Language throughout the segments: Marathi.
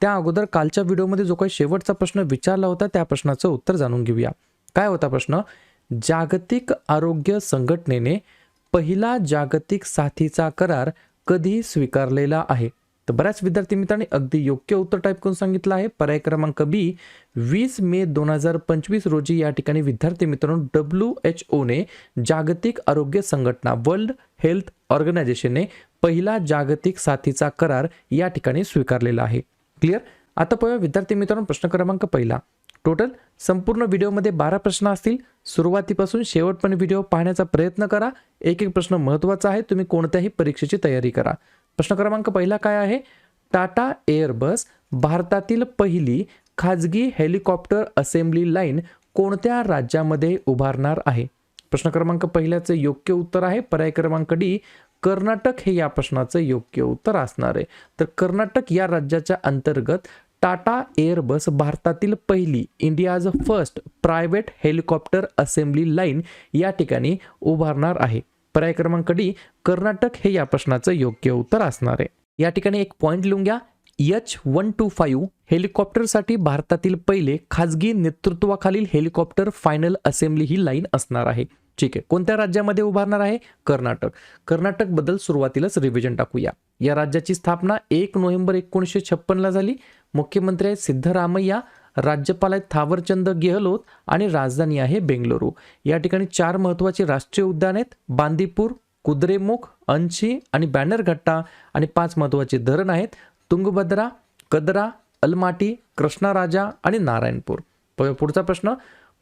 त्या अगोदर कालच्या व्हिडिओमध्ये जो काही शेवटचा प्रश्न विचारला होता त्या प्रश्नाचं उत्तर जाणून घेऊया. काय होता प्रश्न? जागतिक आरोग्य संघटनेने पहिला जागतिक साथीचा करार कधी स्वीकारलेला आहे. तर बऱ्याच विद्यार्थी मित्रांनी अगदी योग्य उत्तर टाईप करून सांगितलं आहे. पर्याय क्रमांक बी वीस मे दोन हजार पंचवीस रोजी या ठिकाणी विद्यार्थी मित्रांनो डब्ल्यू एच ओने जागतिक आरोग्य संघटना वर्ल्ड हेल्थ ऑर्गनायझेशनने पहिला जागतिक साथीचा करार या ठिकाणी स्वीकारलेला आहे. क्लिअर आता पाहूया विद्यार्थी मित्रांनो प्रश्न क्रमांक पहिला. टोटल संपूर्ण व्हिडिओमध्ये बारा प्रश्न असतील. सुरुवातीपासून शेवटपर्यंत व्हिडिओ पाहण्याचा प्रयत्न करा. एक एक प्रश्न महत्त्वाचा आहे. तुम्ही कोणत्याही परीक्षेची तयारी करा. प्रश्न क्रमांक पहिला काय आहे? टाटा एअरबस भारतातील पहिली खाजगी हेलिकॉप्टर असेंब्ली लाईन कोणत्या राज्यामध्ये उभारणार आहे? प्रश्न क्रमांक पहिल्याचं योग्य उत्तर आहे. पर्याय क्रमांक डी कर्नाटक हे या प्रश्नाचं योग्य उत्तर असणार आहे. तर कर्नाटक या राज्याच्या अंतर्गत टाटा एअरबस भारतातील पहिली India's first private helicopter assembly line या ठिकाणी उभारणार आहे. पर्याय क्रमांक डी कर्नाटक हे या प्रश्नाचं योग्य उत्तर असणार आहे. या ठिकाणी एक पॉईंट लिहून घ्या. एच वन टू फाईव्ह हेलिकॉप्टरसाठी भारतातील पहिले खाजगी नेतृत्वाखालील हेलिकॉप्टर फायनल असेंब्ली ही लाईन असणार आहे. ठीक आहे. कोणत्या राज्यामध्ये उभारणार आहे? कर्नाटक. कर्नाटकबद्दल सुरुवातीलाच रिव्हिजन टाकूया. या राज्याची स्थापना एक नोव्हेंबर एकोणीसशे छप्पनला झाली. मुख्यमंत्री आहेत सिद्धरामय्या राज्यपाल आहेत थावरचंद गेहलोत आणि राजधानी आहे बेंगलुरू. या ठिकाणी चार महत्त्वाचे राष्ट्रीय उद्यान आहेत. बांदीपूर कुद्रेमुख अंशी आणि बॅनरघट्टा आणि पाच महत्त्वाचे धरण आहेत. तुंगभद्रा कदरा अलमाटी कृष्णाराजा आणि नारायणपूर. प- पुढचा प्रश्न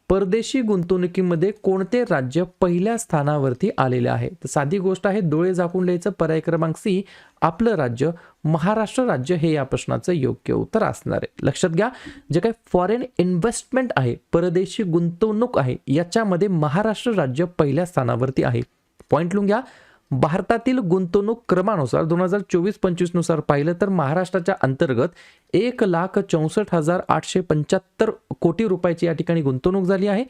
परदेशी गुंतवणुकीमध्ये कोणते राज्य पहिल्या स्थानावरती आलेले आहे? तर साधी गोष्ट आहे डोळे झाकून लिहायचं. पर्याय क्रमांक सी आपलं राज्य महाराष्ट्र राज्य हे या प्रश्नाचं योग्य उत्तर असणार आहे. लक्षात घ्या जे काही फॉरेन इन्व्हेस्टमेंट आहे परदेशी गुंतवणूक आहे याच्यामध्ये महाराष्ट्र राज्य पहिल्या स्थानावरती आहे. पॉईंट लिहून घ्या भारतातील गुंतवणूक क्रमानुसार दोन हजार चोवीस पंचवीसनुसार पाहिलं तर महाराष्ट्राच्या अंतर्गत एक लाख चौसष्ट हजार आठशे पंच्याहत्तर कोटी रुपयाची या ठिकाणी गुंतवणूक झाली आहे.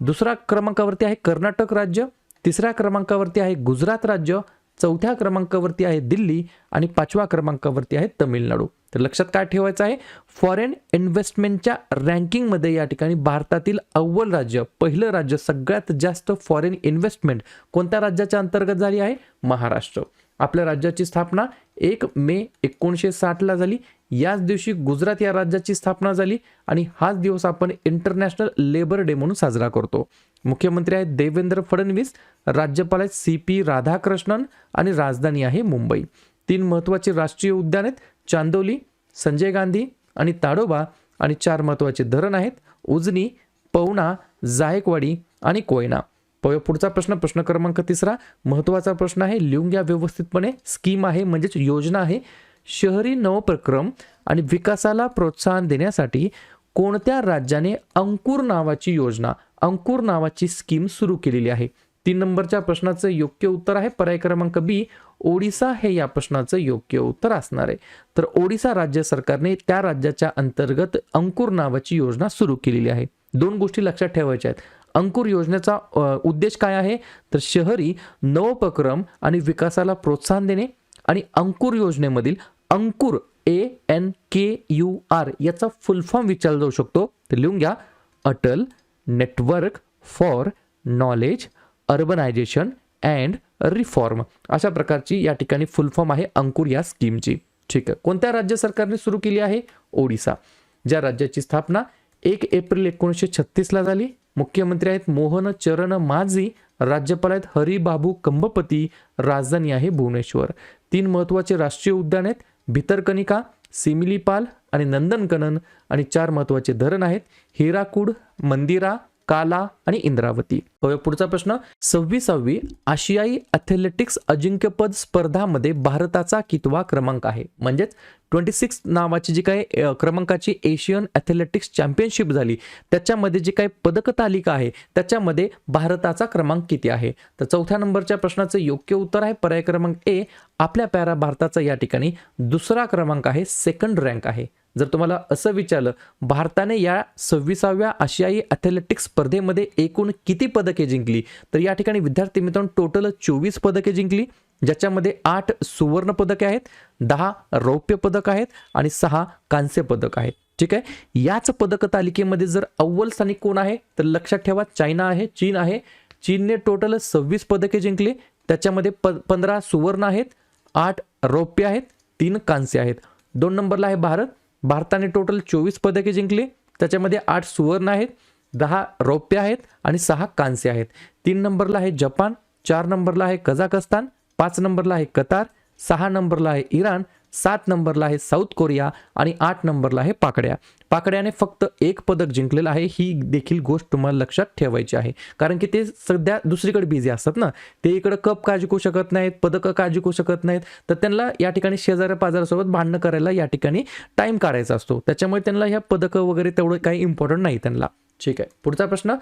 दुसऱ्या क्रमांकावरती आहे कर्नाटक राज्य तिसऱ्या क्रमांकावरती आहे गुजरात राज्य चौथ्या क्रमांकावरती आहे दिल्ली आणि पाचव्या क्रमांकावरती आहे तमिळनाडू. तर लक्षात काय ठेवायचं आहे? फॉरेन इन्व्हेस्टमेंटच्या रँकिंगमध्ये या ठिकाणी भारतातील अव्वल राज्य पहिलं राज्य सगळ्यात जास्त फॉरेन इन्व्हेस्टमेंट कोणत्या राज्याच्या अंतर्गत झाली आहे? महाराष्ट्र. आपल्या राज्याची स्थापना एक मे एकोणीसशे साठला झाली. याच दिवशी गुजरात या राज्याची स्थापना झाली आणि हाच दिवस आपण इंटरनॅशनल लेबर डे म्हणून साजरा करतो. मुख्यमंत्री आहेत देवेंद्र फडणवीस राज्यपाल आहेत सी पी राधाकृष्णन आणि राजधानी आहे मुंबई. तीन महत्त्वाचे राष्ट्रीय उद्यान आहेत. चांदोली संजय गांधी आणि ताडोबा आणि चार महत्त्वाचे धरण आहेत. उजनी पवना जायकवाडी आणि कोयना. पुढचा प्रश्न. प्रश्न क्रमांक तिसरा. महत्त्वाचा प्रश्न आहे लिहून घ्या व्यवस्थितपणे स्कीम आहे म्हणजेच योजना आहे. शहरी नवप्रक्रम आणि विकासाला प्रोत्साहन देण्यासाठी कोणत्या राज्याने अंकुर नावाची योजना अंकुर नावाची स्कीम सुरू केलेली आहे? तीन नंबरच्या प्रश्नाचं योग्य उत्तर आहे. पर्याय क्रमांक बी ओडिसा हे या प्रश्नाचं योग्य उत्तर असणार आहे. तर ओडिसा राज्य सरकारने त्या राज्याच्या अंतर्गत अंकुर नावाची योजना सुरू केलेली आहे. दोन गोष्टी लक्षात ठेवायच्या आहेत. अंकुर योजनेचा उद्देश काय आहे? तर शहरी नवोपक्रम आणि विकासाला प्रोत्साहन देणे आणि Ankur योजनेमधील Ankur A N K U R याचा फुल फॉर्म विचारला जाऊ शकतो. तर लिहून घ्या. Atal network for knowledge urbanization and reform अशा प्रकारची या ठिकाणी फुल फॉर्म आहे अंकुर या स्कीमची ठीक आहे. कोणत्या राज्य सरकारने सुरू केली आहे? ओडिसा. ज्या राज्याची स्थापना एक एप्रिल एकोणीसशे छत्तीसला झाली. मुख्यमंत्री आहेत मोहन चरण माझी राज्यपाल आहेत हरिबाबू कंबपती राजधानी आहे भुवनेश्वर. तीन महत्त्वाचे राष्ट्रीय उद्यान आहेत. भितरकनिका सिमिलीपाल आणि नंदनकनन आणि चार महत्त्वाचे धरण आहेत. हिराकूड मंदिरा काला आणि इंद्रावती. पुढचा प्रश्न. सव्वीसावी आशियाई अथलेटिक्स अजिंक्यपद स्पर्धामध्ये भारताचा कितवा क्रमांक आहे? म्हणजेच ट्वेंटी सिक्स नावाची जी काही क्रमांकाची एशियन ॲथलेटिक्स चॅम्पियनशिप झाली त्याच्यामध्ये जी काही पदक तालिका आहे त्याच्यामध्ये भारताचा क्रमांक किती आहे? तर चौथ्या नंबरच्या प्रश्नाचं योग्य उत्तर आहे. पर्याय क्रमांक ए आपल्या पॅरा भारताचा या ठिकाणी दुसरा क्रमांक आहे सेकंड रँक आहे. जर तुम्हाला असं विचारलं भारताने या सव्वीसाव्या आशियाई ॲथलेटिक्स स्पर्धेमध्ये एकूण किती पदक जिंकली. तर या ठिकाणी विद्यार्थी मित्रांनो टोटल चोवीस पदके जिंकली ज्याच्यामध्ये आठ सुवर्ण पदके आहेत दहा रौप्य पदक आहेत आणि सहा कांस्य पदक आहेत. ठीक आहे? याच पदक तालिकेमध्ये जर अव्वल स्थानिक कोण आहे तर लक्षात ठेवा चायना आहे चीन आहे. चीनने टोटल सव्वीस पदके जिंकली त्याच्यामध्ये प पंधरा सुवर्ण आहेत आठ रौप्य आहेत तीन कांस्य आहेत. दोन नंबरला आहे भारत. भारताने टोटल चोवीस पदके जिंकली त्याच्यामध्ये आठ सुवर्ण आहेत. दहा रौप्य आहेत आणि सहा कांस्य आहेत. तीन नंबरला आहे जपान चार नंबरला आहे कझाकस्तान पाच नंबरला आहे कतार सहा नंबरला आहे इराण सात नंबरला आहे साऊथ कोरिया आणि आठ नंबरला आहे पाकड्या. पाकड्याने फक्त एक पदक जिंकलेलं आहे ही देखील गोष्ट तुम्हाला लक्षात ठेवायची आहे. कारण की ते सध्या दुसरीकडे बिझी असतात ना. ते इकडं कप का जिंकू शकत नाहीत पदकं का जिंकू शकत नाहीत. तर त्यांना या ठिकाणी शेजाऱ्या पाजारासोबत भांडणं करायला या ठिकाणी टाईम काढायचा असतो. त्याच्यामुळे त्यांना ह्या पदकं वगैरे तेवढं काही इम्पॉर्टंट नाही त्यांना. ठीक आहे. पुढचा प्रश्न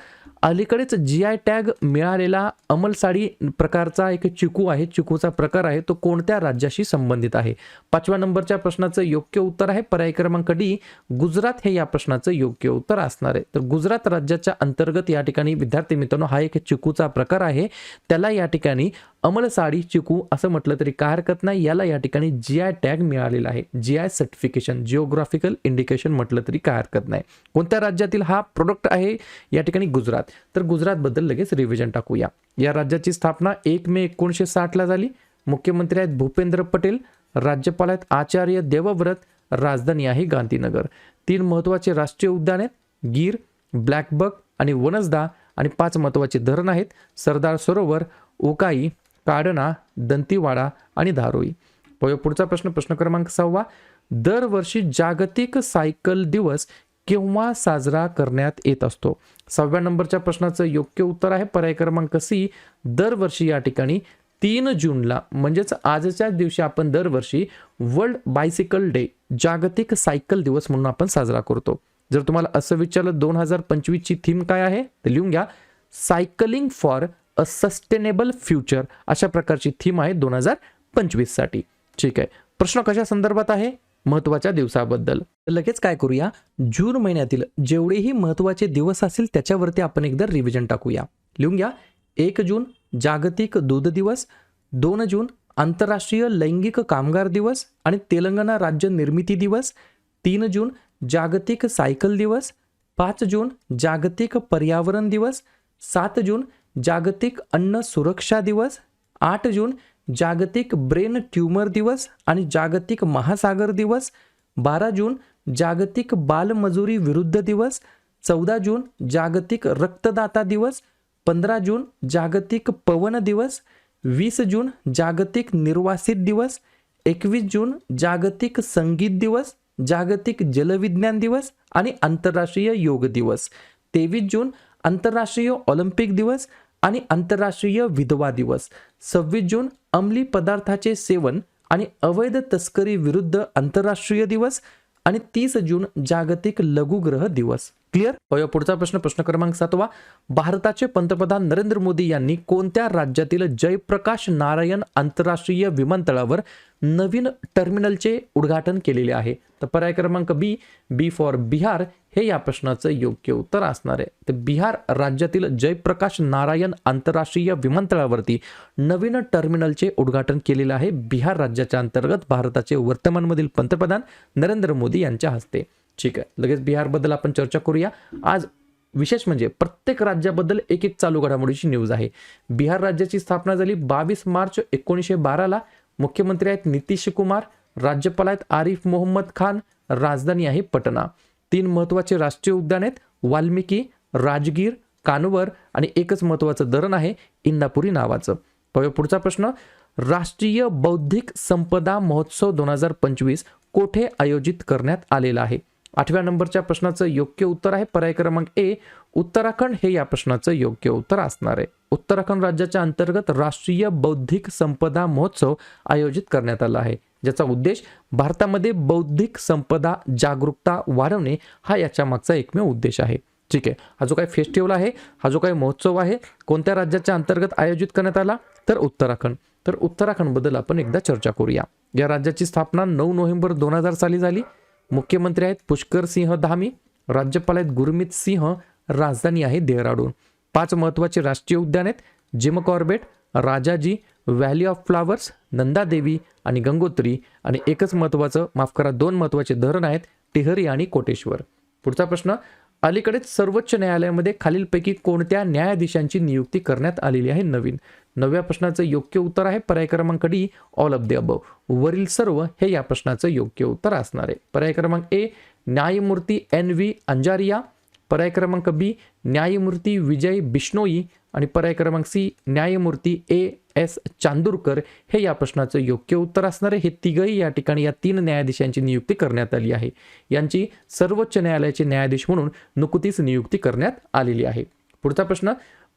अलीकडेच जी आय टॅग मिळालेला अमलसाडी प्रकारचा एक चिकू आहे. चिकूचा प्रकार आहे. तो कोणत्या राज्याशी संबंधित आहे? पाचव्या नंबरच्या प्रश्नाचं योग्य उत्तर आहे. पर्याय क्रमांक डी गुजरात हे या प्रश्नाचं योग्य उत्तर असणार आहे. तर गुजरात राज्याच्या अंतर्गत या ठिकाणी विद्यार्थी मित्रांनो हा एक चिकूचा प्रकार आहे. त्याला या ठिकाणी अमलसाडी चिकू असं म्हटलं तरी काय हरकत नाही. याला या ठिकाणी जी आय टॅग मिळालेला आहे. G I certification geographical indication म्हटलं तरी काय हरकत नाही. कोणत्या राज्यातील हा प्रोडक्ट आहे? या ठिकाणी गुजरात. तर गुजरातबद्दल लगेच रिव्हिजन टाकूया. या राज्याची स्थापना एक मे एकोणीसशे साठला झाली. मुख्यमंत्री आहेत भूपेंद्र पटेल राज्यपाल आहेत आचार्य देवव्रत राजधानी आहे गांधीनगर. तीन महत्त्वाचे राष्ट्रीय उद्यान आहेत गीर ब्लॅकबक आणि वनसदा आणि पाच महत्त्वाचे धरण आहेत सरदार सरोवर ओकाई काडणा दंतीवाडा आणि धारोई. पुढचा प्रश्न प्रश्न क्रमांक सहावा. दरवर्षी जागतिक सायकल दिवस केव्हा साजरा करण्यात येत असतो? सहाव्या नंबरच्या प्रश्नाचं योग्य उत्तर आहे पर्याय क्रमांक सी. दरवर्षी या ठिकाणी तीन जूनला म्हणजेच आजच्या दिवशी आपण दरवर्षी वर्ल्ड बायसिकल डे जागतिक सायकल दिवस म्हणून आपण साजरा करतो. जर तुम्हाला असं विचारलं दोन हजार पंचवीसची थीम काय आहे तर लिहून घ्या. Cycling for a sustainable future अशा प्रकारची थीम आहे दोन हजार पंचवीससाठी. ठीक आहे. प्रश्न कशा संदर्भात आहे? महत्त्वाच्या दिवसाबद्दल. लगेच काय करूया? जून महिन्यातील जेवढेही महत्त्वाचे दिवस असतील त्याच्यावरती आपण एकदा रिव्हिजन टाकूया. लिहून घ्या. एक जून जागतिक दूध दिवस. दोन जून आंतरराष्ट्रीय लैंगिक कामगार दिवस आणि तेलंगणा राज्य निर्मिती दिवस. तीन जून जागतिक सायकल दिवस. पाच जून जागतिक पर्यावरण दिवस. सात जून जागतिक अन्न सुरक्षा दिवस. आठ जून जागतिक ब्रेन ट्यूमर दिवस आणि जागतिक महासागर दिवस. बारा जून जागतिक बालमजुरी विरुद्ध दिवस. चौदा जून जागतिक रक्तदाता दिवस. पंधरा जून जागतिक पवन दिवस. वीस जून जागतिक निर्वासित दिवस. एकवीस जून जागतिक संगीत दिवस. जागतिक जलविज्ञान दिवस आणि आंतरराष्ट्रीय योग दिवस. तेवीस जून आंतरराष्ट्रीय ऑलिम्पिक दिवस. आणि आंतरराष्ट्रीय विधवा दिवस. सव्वीस जून अंमली पदार्थाचे सेवन आणि अवैध तस्करी विरुद्ध आंतरराष्ट्रीय दिवस आणि तीस जून जागतिक लघुग्रह दिवस. क्लिअर? पुढचा प्रश्न. प्रश्न क्रमांक सातवा. भारताचे पंतप्रधान नरेंद्र मोदी यांनी कोणत्या राज्यातील जयप्रकाश नारायण आंतरराष्ट्रीय विमानतळावर नवीन टर्मिनलचे उद्घाटन केलेले आहे? तर पर्याय क्रमांक बी बी फॉर बिहार. हे या प्रश्नाचं योग्य उत्तर असणार आहे. तर बिहार राज्यातील जयप्रकाश नारायण आंतरराष्ट्रीय विमानतळावरती नवीन टर्मिनलचे उद्घाटन केलेलं आहे. बिहार राज्याच्या अंतर्गत भारताचे वर्तमानमधील पंतप्रधान नरेंद्र मोदी यांच्या हस्ते. ठीक आहे. लगेच बिहारबद्दल आपण चर्चा करूया. आज विशेष म्हणजे प्रत्येक राज्याबद्दल एक एक चालू घडामोडीची न्यूज आहे. बिहार राज्याची स्थापना झाली बावीस मार्च एकोणीसशे बाराला. मुख्यमंत्री आहेत नितीश कुमार राज्यपाल आहेत आरिफ मोहम्मद खान राजधानी आहे पटना. तीन महत्त्वाचे राष्ट्रीय उद्यान आहेत वाल्मिकी राजगीर कानवर आणि एकच महत्वाचं धरण आहे इंदापुरी नावाचं. पाहूया पुढचा प्रश्न. राष्ट्रीय बौद्धिक संपदा महोत्सव दोन हजार पंचवीस कोठे आयोजित करण्यात आलेला आहे? आठव्या नंबरच्या प्रश्नाचं योग्य उत्तर आहे. पर्याय क्रमांक ए उत्तराखंड हे या प्रश्नाचं योग्य उत्तर असणार आहे. उत्तराखंड राज्याच्या अंतर्गत राष्ट्रीय बौद्धिक संपदा महोत्सव आयोजित करण्यात आला आहे. ज्याचा उद्देश भारतामध्ये बौद्धिक संपदा जागरूकता वाढवणे हा याच्या मागचा एकमेव उद्देश आहे. ठीक आहे. हा जो काही फेस्टिवल आहे हा जो काही महोत्सव आहे कोणत्या राज्याच्या अंतर्गत आयोजित करण्यात आला? तर उत्तराखंड. तर उत्तराखंडबद्दल आपण एकदा चर्चा करूया. या राज्याची स्थापना नऊ नोव्हेंबर दोन हजार साली झाली. मुख्यमंत्री आहेत पुष्कर सिंह धामी राज्यपाल आहेत गुरमीत सिंह राजधानी आहे देहराडून. पाच महत्त्वाचे राष्ट्रीय उद्यान आहेत Jim Corbett Rajaji valley of flowers Nanda Devi आणि गंगोत्री. आणि एकच महत्त्वाचं माफ करा दोन महत्त्वाचे धरण आहेत टिहरी आणि कोटेश्वर. पुढचा प्रश्न अलीकडेच सर्वोच्च न्यायालयामध्ये खालीलपैकी कोणत्या न्यायाधीशांची नियुक्ती करण्यात आलेली आहे नवीन? नव्या प्रश्नाचं योग्य उत्तर आहे पर्याय क्रमांक D all of the above. वरील सर्व हे या प्रश्नाचं योग्य उत्तर असणार आहे. पर्याय क्रमांक ए न्यायमूर्ती एन व्ही अंजारिया. पर्याय क्रमांक बी न्यायमूर्ती विजय बिश्नोई. आणि पर्याय क्रमांक सी न्यायमूर्ती ए एस चांदूरकर हे या प्रश्नाचं योग्य उत्तर असणार आहे. हे तिघही या ठिकाणी या तीन न्यायाधीशांची नियुक्ती करण्यात आली आहे. यांची सर्वोच्च न्यायालयाचे न्यायाधीश म्हणून नुकतीच नियुक्ती करण्यात आलेली आहे. पुढचा प्रश्न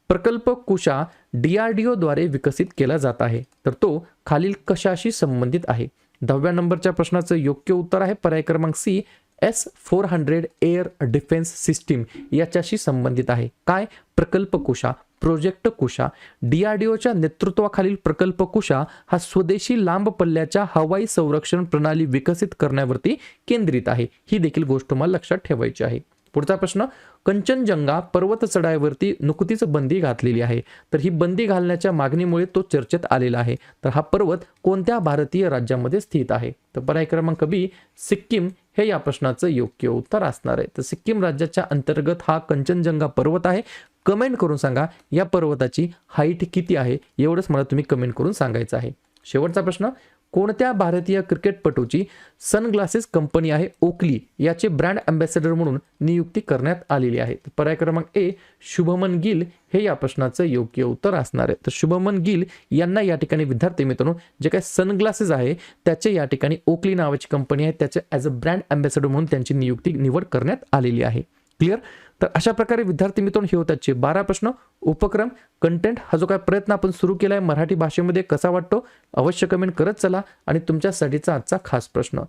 प्रकल्प कुशा द्वारे विकसित केला जात आहे तर तो खालील कशाशी संबंधित आहे? दहाव्या नंबरच्या प्रश्नाचं योग्य उत्तर आहे पर्याय क्रमांक C S four hundred air defence system याच्याशी संबंधित आहे. काय? प्रकल्प कुशा प्रोजेक्ट कुशा डीआरडीओच्या नेतृत्वाखालील प्रकल्प कुशा हा स्वदेशी लांब पल्ल्याच्या हवाई संरक्षण प्रणाली विकसित करण्यावरती केंद्रित आहे. ही देखील गोष्ट तुम्हाला लक्षात ठेवायची आहे. पुढचा प्रश्न कंचनजंगा पर्वत चढाईवरती नुकतीच बंदी घातलेली आहे. तर ही बंदी घालण्याच्या मागणीमुळे तो चर्चेत आलेला आहे. तर हा पर्वत कोणत्या भारतीय राज्यामध्ये स्थित आहे? तर पर्याय क्रमांक बी सिक्कीम हे या प्रश्नाचं योग्य उत्तर असणार आहे. तर सिक्कीम राज्याच्या अंतर्गत हा कंचनजंगा पर्वत आहे. कमेंट करून सांगा या पर्वताची हाईट किती आहे? एवढंच मला तुम्ही कमेंट करून सांगायचं आहे. शेवटचा प्रश्न कोणत्या भारतीय क्रिकेटपटूची सनग्लासेस कंपनी आहे ओकली याचे ब्रँड अँबॅसेडर म्हणून नियुक्ती करण्यात आलेली आहे? तर पर्याय क्रमांक ए शुभमन गिल हे या प्रश्नाचं योग्य उत्तर असणार आहे. तर शुभमन गिल यांना या ठिकाणी विद्यार्थी मित्रांनो जे काही सनग्लासेस आहे त्याचे या ठिकाणी ओकली नावाची कंपनी आहे त्याचे ॲज अ ब्रँड अँबॅसेडर म्हणून त्यांची नियुक्ती निवड करण्यात आलेली आहे. क्लिअर? तर अशा प्रकारे विद्यार्थी मित्रांनो हे होतात बारा प्रश्न. उपक्रम कंटेंट हा जो काय प्रयत्न आपण सुरू केला आहे मराठी भाषेमध्ये कसा वाटतो? अवश्य कमेंट करत चला आणि तुमच्यासाठीचा आजचा खास प्रश्न.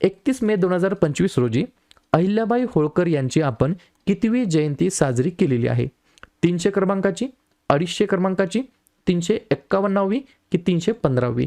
एकतीस मे दोन हजार पंचवीस रोजी अहिल्याबाई होळकर यांची आपण कितवी जयंती साजरी केलेली आहे? तीनशे क्रमांकाची अडीचशे क्रमांकाची तीनशे एक्कावन्नावी की तीनशे पंधरावी?